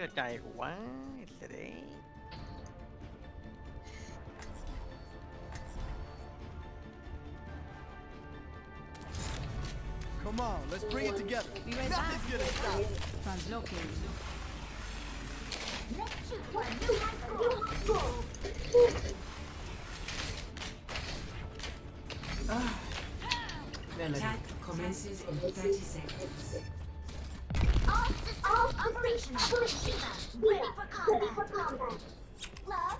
ชื่อใจกูว่าเสด็จ Come on, let's bring it together. Be right back. Nothing's gonna stop. Translocating. แม่เลย Attack commences in 30 seconds. All systems operational. Shiva, ready for combat. Love.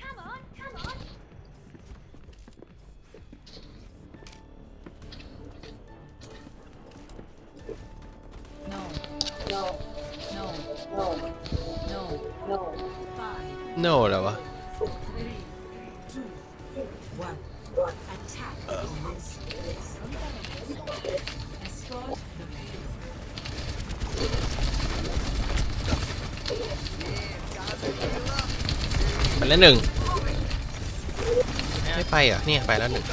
Come on, come on. No. No. No. No. No. Five. โน่แล้ววะ Three, two, one. Attack commences. ไปแล้วหนึ่งไม่ไปอะเนี่ยไปแล้วหนึ่ง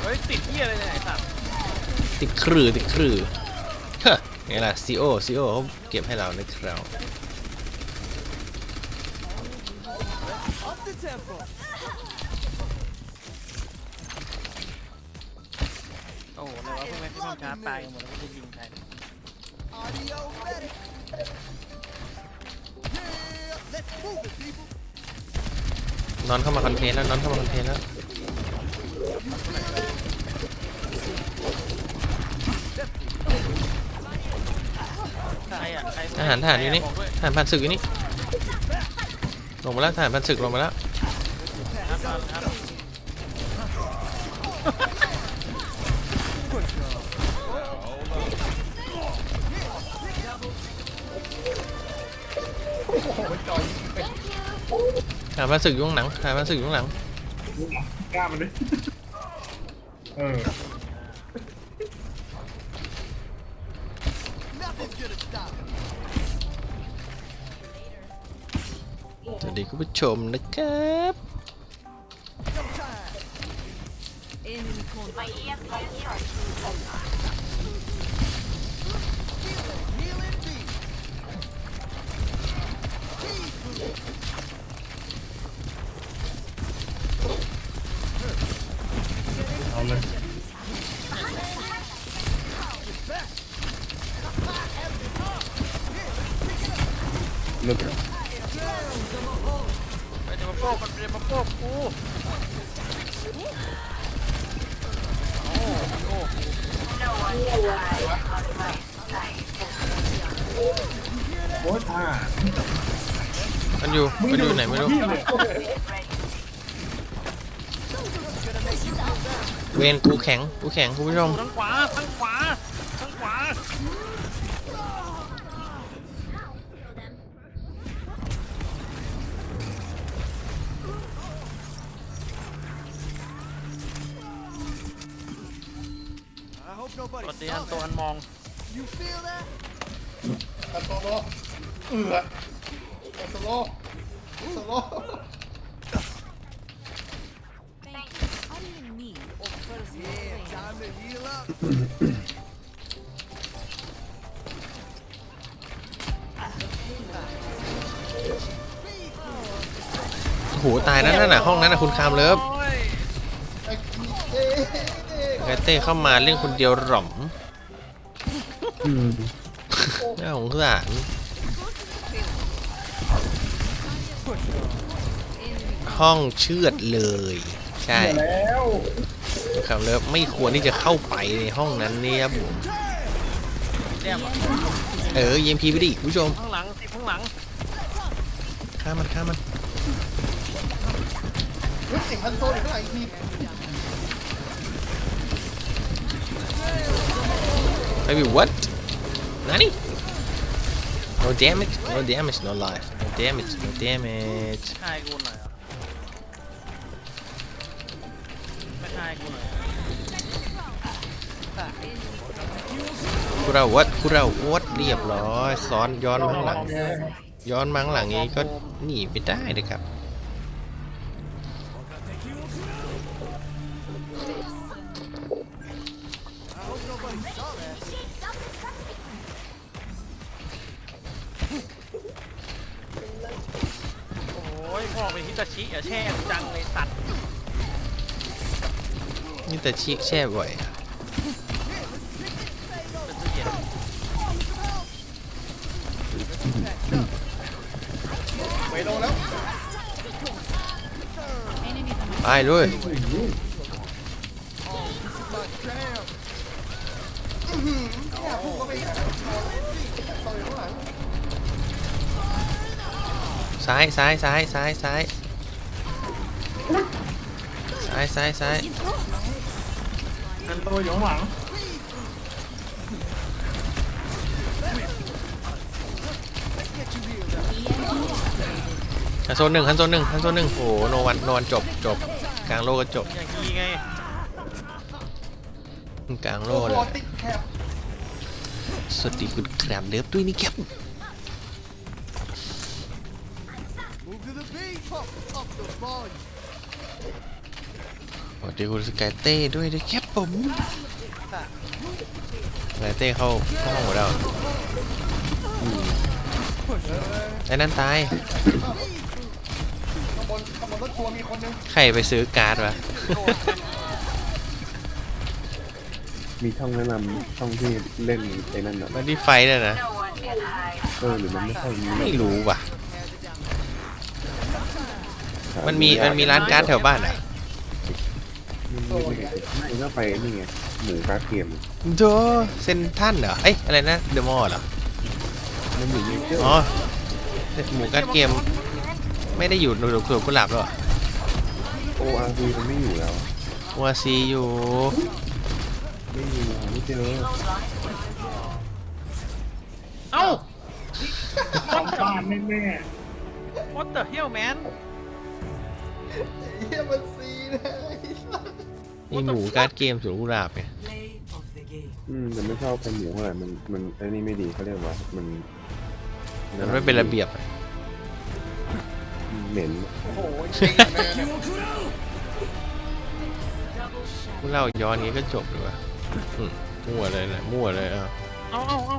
เฮ้ยติดเหี้ยอะไรเนี่ยไอ้สัตว์ติดครือติดครือเฮ้ยไงล่ะซีโอซีโอเขาเก็บให้เรานะครับ Up the tempo. โอ้โหอะไรวะพวกแม่งที่มันช้าตายกันหมดแล้วก็จะยิงใคร Audio ready. Yeah, let's move it, people. นอนเข้ามาคอนเทนต์แล้วนอนเข้ามาคอนเทนต์แล้ว ใครอะใครทหารทหารอยู่นี่บอกด้วยทหารพันศึกอยู่นี่ลงมาแล้วทหารพันศึกลงมาแล้ว ครับมาครับทหารพันศึกอยู่ข้างหลังทหารพันศึกอยู่ข้างหลัง กล้ามันดิเออ Nothing's gonna stop. สวัสดีคุณผู้ชมนะครับ Але Добре. Прямо попку. ยอ่ามันอยู่มันอยู่ไหนไม่รู้ เวนกูแข็งกูแข็งคุณผู้ชมทั้งขวาทั้งขวาทั้งขวา I hope nobody ปฏิญาณ saw ตัวอันมอง You feel that? อัสโล เอืออัสโลอัสโล Thank you. Are you in need of personal Yeah, training? time to heal up. โอ้โหตายนั่นน่ะห้องนั้นน่ะคุณคามเลิฟโอ้ยไอ้เอ๊ะเอ๊ะไกเต้เข้ามาเล่นคนเดียวหร่อมน่าสงสาร ห้องเชือดเลย ใช่แล้วคุณคามเลิฟไม่ควรที่จะเข้าไปในห้องนั้นเนี่ยครับผมเรียบอะเออเยมพีไปดิคุณผู้ชมข้างหลังสิข้างหลังฆ่ามันฆ่ามันเฮ้ยเสียงฮันโซอยู่ข้างหลังอีกที Maybe what? Nani? No damage? No damage, no life. Damage, no damage. ทายกูหน่อยเหรอไม่ทายกูหน่อยคุเราวัดคุเราวัดเรียบร้อยซ้อนย้อนมั้งหลัง ย้อนมั้งหลังนี้ก็หนีไปได้เลยครับ อเป็นฮิตาชิอะแช่จังเลยสัตว์นี่แต่ชิแช่บ่อยเป็นตู้เย็นไม่โดนแล้วไปด้วยเนี่ยพุ่งเข้าไปหาต่อยข้างหลัง ซ้ายซ้ายซ้ายซ้ายซ้ายซ้ายซ้ายซ้ายเป็นตัวอยู่ข้างหลังฮันโซนหนึ่งฮันโซนหนึ่งฮันโซนหนึ่งโอ้โหโนวันโนวันจบจบกลางโลก็จบอย่างนี้ไงกลางโลโอ้เลโหยติดแคบสวัสดีคุณกรามเลิฟด้วยนี่ครับ to the beat. Pump up the volume. สวัสดีคุณสกายเต้ด้วยนะครับผมสกายเต้เข้าเข้าห้องหมดแล้วไอ้นั่นตายข้างบนข้างบนรถทัวร์มีคนนึงใครไปซื้อการ์ดวะ มีช่องแนะนำช่องที่เล่นไอ้นั่นน่ะมันที่ไฟเนี่ยนะเออหรือมันไม่ใช่มีไม่รู้ว่ะ มันมีมันมีร้านการ์ดแถวบ้านอะไม่ไม่ก็ไปนี่ไงหมูการ์ดเกมโดเซนทันเหรอเอ้ยอะไรนะเดอะมอลเหรอมันอยู่ในเจ้าอ๋อหมูการ์ดเกม ไม่ได้อยู่ในสวนกุหลาบแล้วโออาร์วีมันไม่อยู่แล้ววัวซีอยู่ไม่มีไม่เจอเอ้าของบ้านแน่ what the hell man ๆเฮียมันซีนะมีหมูการ์ดเกมสวนกุหลาบไง Play of the game. อืมแต่ไม่ชอบเป็นหมูเท่าไหร่มันมันไอ้นี่ไม่ดีเขาเรียกว่ามันมันไม่เป็นระเบียบอะเหม็นโอ้โหเก่งแน่เนี่ยพวกเราย้อนงี้ก็จบเลยว่ะอืมมั่วเลยนะมั่วเลยอะเอาเอาเอา